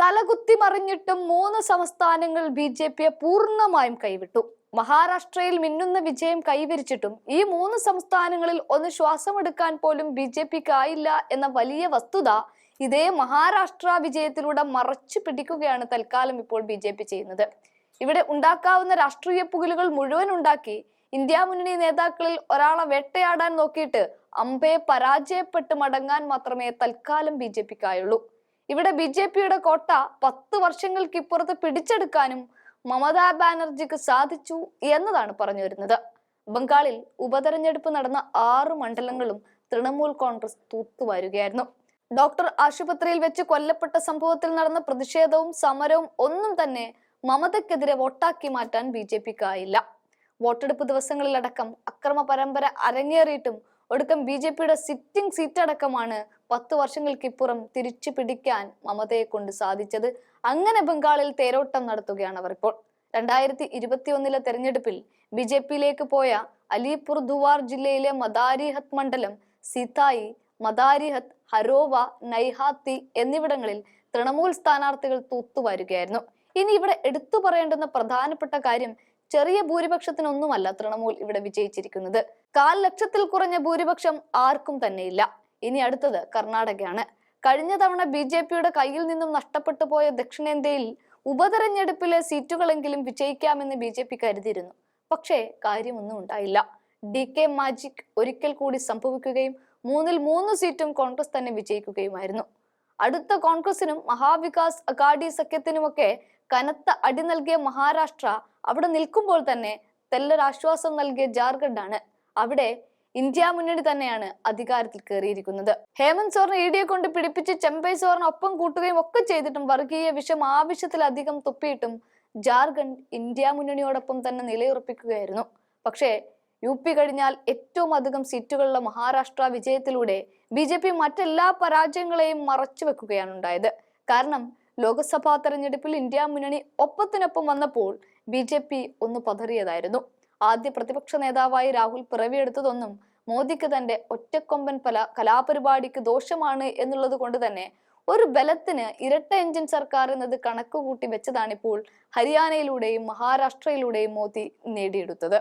തലകുത്തി മറിഞ്ഞിട്ടും മൂന്ന് സംസ്ഥാനങ്ങൾ ബി ജെ പിയെ പൂർണമായും കൈവിട്ടു. മഹാരാഷ്ട്രയിൽ മിന്നുന്ന വിജയം കൈവരിച്ചിട്ടും ഈ മൂന്ന് സംസ്ഥാനങ്ങളിൽ ഒന്ന് ശ്വാസമെടുക്കാൻ പോലും ബി ജെ പിക്ക് ആയില്ല എന്ന വലിയ വസ്തുത ഇതേ മഹാരാഷ്ട്ര വിജയത്തിലൂടെ മറച്ചു പിടിക്കുകയാണ് തൽക്കാലം ഇപ്പോൾ ബി ജെ പി ചെയ്യുന്നത്. ഇവിടെ ഉണ്ടാക്കാവുന്ന രാഷ്ട്രീയ പുകലുകൾ മുഴുവൻ ഉണ്ടാക്കി ഇന്ത്യ മുന്നണി നേതാക്കളിൽ ഒരാളെ വേട്ടയാടാൻ നോക്കിയിട്ട് അമ്പയെ പരാജയപ്പെട്ട് മടങ്ങാൻ മാത്രമേ തൽക്കാലം ബി ജെ പിക്കായുള്ളൂ. ഇവിടെ ബി ജെ പിയുടെ കോട്ട പത്ത് വർഷങ്ങൾക്കിപ്പുറത്ത് പിടിച്ചെടുക്കാനും മമതാ ബാനർജിക്ക് സാധിച്ചു എന്നതാണ് പറഞ്ഞു വരുന്നത്. ബംഗാളിൽ ഉപതെരഞ്ഞെടുപ്പ് നടന്ന ആറ് മണ്ഡലങ്ങളും തൃണമൂൽ കോൺഗ്രസ് തൂത്തുവാരുകയായിരുന്നു ഡോക്ടർ ആശുപത്രിയിൽ വെച്ച് കൊല്ലപ്പെട്ട സംഭവത്തിൽ നടന്ന പ്രതിഷേധവും സമരവും ഒന്നും തന്നെ മമതയ്ക്കെതിരെ വോട്ടാക്കി മാറ്റാൻ ബി ജെ പിക്കായില്ല. വോട്ടെടുപ്പ് ദിവസങ്ങളിലടക്കം അക്രമ പരമ്പര അരങ്ങേറിയിട്ടും ഒടുക്കം ബി ജെ പിയുടെ സിറ്റിംഗ് സീറ്റ് അടക്കമാണ് പത്ത് വർഷങ്ങൾക്കിപ്പുറം തിരിച്ചു പിടിക്കാൻ മമതയെ കൊണ്ട് സാധിച്ചത്. അങ്ങനെ ബംഗാളിൽ തേരോട്ടം നടത്തുകയാണ് അവർ ഇപ്പോൾ രണ്ടായിരത്തി ഇരുപത്തി ഒന്നിലെ തെരഞ്ഞെടുപ്പിൽ ബി ജെ പിയിലേക്ക് പോയ അലിപുർ ദുവാർ ജില്ലയിലെ മദാരിഹത്ത് മണ്ഡലം സിതായി മദാരിഹത്ത് ഹരോവ നൈഹാത്തി എന്നിവിടങ്ങളിൽ തൃണമൂൽ സ്ഥാനാർത്ഥികൾ തൂത്തുവാരുകയായിരുന്നു. ഇനി ഇവിടെ എടുത്തു പറയേണ്ടുന്ന പ്രധാനപ്പെട്ട കാര്യം ചെറിയ ഭൂരിപക്ഷത്തിനൊന്നുമല്ല തൃണമൂൽ ഇവിടെ വിജയിച്ചിരിക്കുന്നത്. കാൽ ലക്ഷത്തിൽ കുറഞ്ഞ ഭൂരിപക്ഷം ആർക്കും തന്നെയില്ല. ഇനി അടുത്തത് കർണാടകയാണ്. കഴിഞ്ഞ തവണ ബി ജെ പിയുടെ കയ്യിൽ നിന്നും നഷ്ടപ്പെട്ടു പോയ ദക്ഷിണേന്ത്യയിൽ ഉപതെരഞ്ഞെടുപ്പിലെ സീറ്റുകളെങ്കിലും വിജയിക്കാമെന്ന് ബി ജെ പി കരുതിയിരുന്നു. പക്ഷേ കാര്യമൊന്നും ഉണ്ടായില്ല. ഡി കെ മാജിക് ഒരിക്കൽ കൂടി സംഭവിക്കുകയും മൂന്നിൽ മൂന്ന് സീറ്റും കോൺഗ്രസ് തന്നെ വിജയിക്കുകയുമായിരുന്നു. അടുത്ത കോൺഗ്രസിനും മഹാവികാസ് അഗാഡി സഖ്യത്തിനുമൊക്കെ കനത്ത അടി നൽകിയ മഹാരാഷ്ട്ര അവിടെ നിൽക്കുമ്പോൾ തന്നെ തെല്ലൊരാശ്വാസം നൽകിയ ജാർഖണ്ഡാണ്. അവിടെ ഇന്ത്യ മുന്നണി തന്നെയാണ് അധികാരത്തിൽ കയറിയിരിക്കുന്നത്. ഹേമന്ത് സോറിനെ ഇ ഡിയെ കൊണ്ട് പിടിപ്പിച്ച് ചെമ്പൈ സോറിന് ഒപ്പം കൂട്ടുകയും ഒക്കെ ചെയ്തിട്ടും വർഗീയ വിഷം ആവശ്യത്തിലധികം തുപ്പിയിട്ടും ജാർഖണ്ഡ് ഇന്ത്യ മുന്നണിയോടൊപ്പം തന്നെ നിലയുറപ്പിക്കുകയായിരുന്നു. പക്ഷേ യു പി കഴിഞ്ഞാൽ ഏറ്റവും അധികം സീറ്റുകളുള്ള മഹാരാഷ്ട്ര വിജയത്തിലൂടെ ബി ജെ പി മറ്റെല്ലാ പരാജയങ്ങളെയും മറച്ചു വെക്കുകയാണ് ഉണ്ടായത്. കാരണം ലോക്സഭാ തെരഞ്ഞെടുപ്പിൽ ഇന്ത്യ മുന്നണി ഒപ്പത്തിനൊപ്പം വന്നപ്പോൾ ബി ജെ പി ഒന്ന് പതറിയതായിരുന്നു. ആദ്യ പ്രതിപക്ഷ നേതാവായി രാഹുൽ പിറവിയെടുത്തതൊന്നും മോദിക്ക് തന്റെ ഒറ്റക്കൊമ്പൻ പല കലാപരിപാടിക്ക് ദോഷമാണ് എന്നുള്ളത് കൊണ്ട് തന്നെ ഒരു ബലത്തിന് ഇരട്ട എഞ്ചിൻ സർക്കാർ എന്നത് കണക്കുകൂട്ടി വെച്ചതാണിപ്പോൾ ഹരിയാനയിലൂടെയും മഹാരാഷ്ട്രയിലൂടെയും മോദി നേടിയെടുത്തത്.